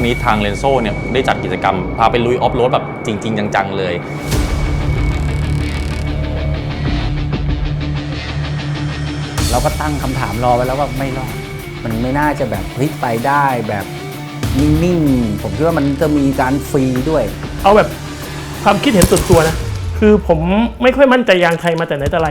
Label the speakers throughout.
Speaker 1: นี้ทางเลนโซเนี่ยได้จัดกิจกรรม พาไปลุยออฟโรดแบบจริง ๆ จัง ๆ เลย
Speaker 2: เราก็ตั้งคำถามรอไว้แล้วว่าไม่รอดมันไม่น่าจะแบบพลิกไปได้แบบนิ่งๆผมคิดว่ามันจะมีการฟรีด้วย
Speaker 3: เอาแบบความคิดเห็นส่วนตัวนะ คือผมไม่ค่อยมั่นใจยางไทยมาแต่ไหนแต่ไร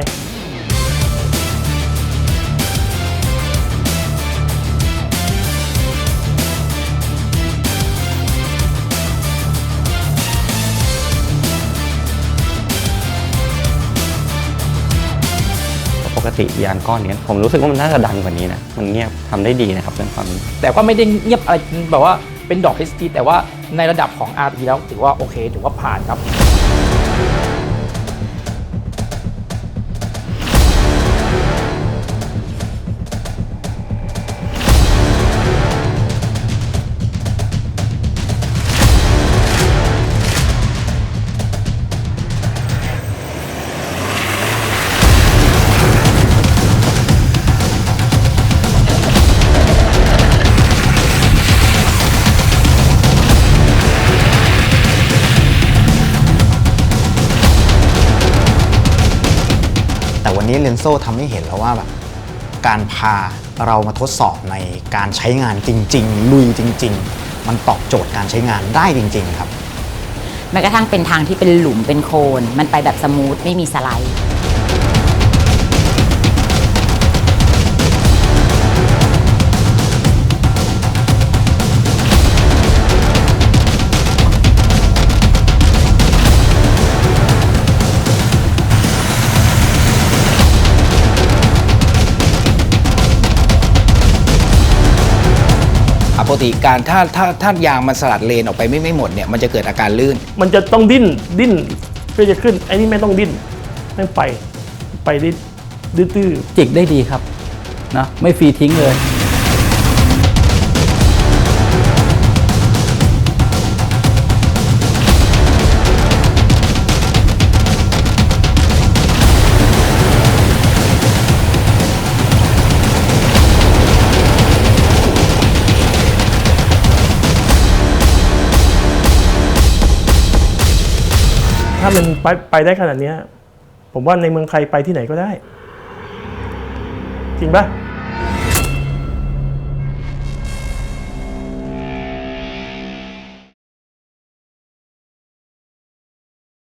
Speaker 4: กติยานก้อนเนี้ยผมรู้สึกว่ามันน่าจะดังกว่านี้นะมันเงียบทำได้ดีนะครับเรื่องความ
Speaker 5: แต่ก็ไม่ได้เงียบอะไรแบบว่าเป็นดอก HT แต่ว่าในระดับของ RT แล้วถือว่าโอเคถือว่าผ่านครับ
Speaker 6: วันนี้เลนโซทำให้เห็นแล้วว่าแบบการพาเรามาทดสอบในการใช้งานจริง ๆ ลุยจริง ๆ มันตอบโจทย์การใช้งานได้จริง ๆ ครับ
Speaker 7: แม้กระทั่งเป็นทางที่เป็นหลุมเป็นโคลนมันไปแบบสมูทไม่มีสไลด์
Speaker 8: ปกติการถ้าถ้าถ้ายางมันสลัดเลนออกไปไม่ไม่หมดเนี่ยมันจะเกิดอาการลื่น
Speaker 3: มันจะต้องดิ้นดิ้นเพื่อจะขึ้นไอ้นี่ไม่ต้องดิ้นแม่งไปไปได้ดื้อๆ
Speaker 2: จิกได้ดีครับนะไม่ฟรีทิ้งเลย
Speaker 3: ถ้ามันไปไปได้ขนาดนี้ผมว่าในเมืองไทยไปที่ไหนก็ได้ จริงปะ